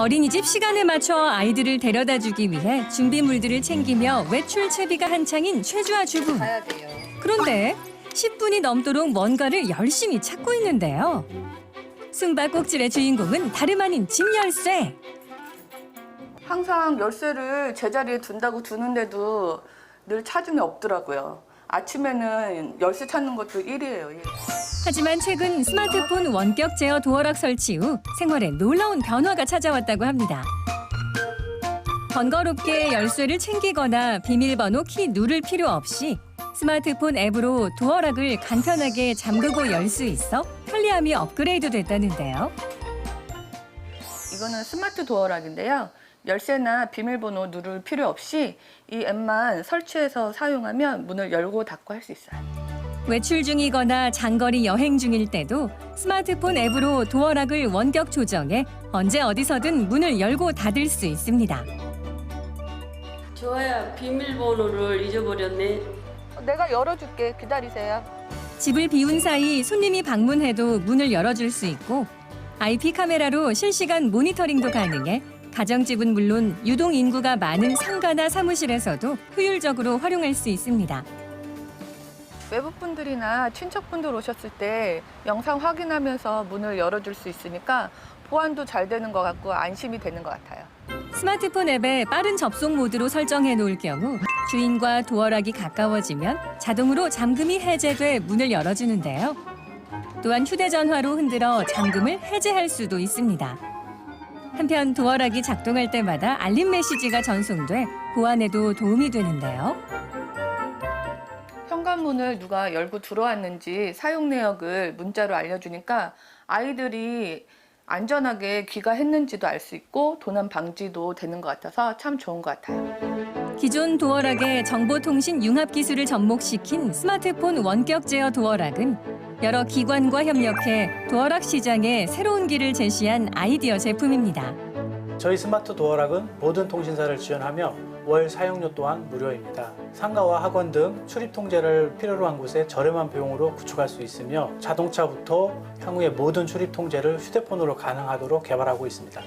어린이집 시간에 맞춰 아이들을 데려다 주기 위해 준비물들을 챙기며 외출 채비가 한창인 최주아 주부. 가야 돼요. 그런데 10분이 넘도록 뭔가를 열심히 찾고 있는데요. 숨바꼭질의 주인공은 다름 아닌 집 열쇠. 항상 열쇠를 제자리에 둔다고 두는데도 늘 찾음이 없더라고요. 아침에는 열쇠 찾는 것도 일이에요. 일. 하지만 최근 스마트폰 원격 제어 도어락 설치 후 생활에 놀라운 변화가 찾아왔다고 합니다. 번거롭게 열쇠를 챙기거나 비밀번호 키 누를 필요 없이 스마트폰 앱으로 도어락을 간편하게 잠그고 열 수 있어 편리함이 업그레이드 됐다는데요. 이거는 스마트 도어락인데요. 열쇠나 비밀번호 누를 필요 없이 이 앱만 설치해서 사용하면 문을 열고 닫고 할 수 있어요. 외출 중이거나 장거리 여행 중일 때도 스마트폰 앱으로 도어락을 원격 조정해 언제 어디서든 문을 열고 닫을 수 있습니다. 저야 비밀번호를 잊어버렸네. 내가 열어줄게. 기다리세요. 집을 비운 사이 손님이 방문해도 문을 열어줄 수 있고 IP 카메라로 실시간 모니터링도 가능해 가정집은 물론 유동 인구가 많은 상가나 사무실에서도 효율적으로 활용할 수 있습니다. 외부분들이나 친척분들 오셨을 때 영상 확인하면서 문을 열어줄 수 있으니까 보안도 잘 되는 것 같고 안심이 되는 것 같아요. 스마트폰 앱에 빠른 접속 모드로 설정해 놓을 경우 주인과 도어락이 가까워지면 자동으로 잠금이 해제돼 문을 열어주는데요. 또한 휴대전화로 흔들어 잠금을 해제할 수도 있습니다. 한편 도어락이 작동할 때마다 알림 메시지가 전송돼 보안에도 도움이 되는데요. 현관문을 누가 열고 들어왔는지 사용 내역을 문자로 알려주니까 아이들이 안전하게 귀가했는지도 알 수 있고 도난 방지도 되는 것 같아서 참 좋은 것 같아요. 기존 도어락의 정보통신 융합 기술을 접목시킨 스마트폰 원격 제어 도어락은 여러 기관과 협력해 도어락 시장에 새로운 길을 제시한 아이디어 제품입니다. 저희 스마트 도어락은 모든 통신사를 지원하며 월 사용료 또한 무료입니다. 상가와 학원 등 출입 통제를 필요로 한 곳에 저렴한 비용으로 구축할 수 있으며 자동차부터 향후의 모든 출입 통제를 휴대폰으로 가능하도록 개발하고 있습니다.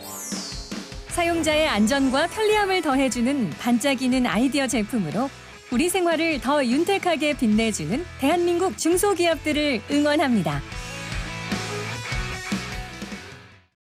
사용자의 안전과 편리함을 더해주는 반짝이는 아이디어 제품으로 우리 생활을 더 윤택하게 빛내주는 대한민국 중소기업들을 응원합니다.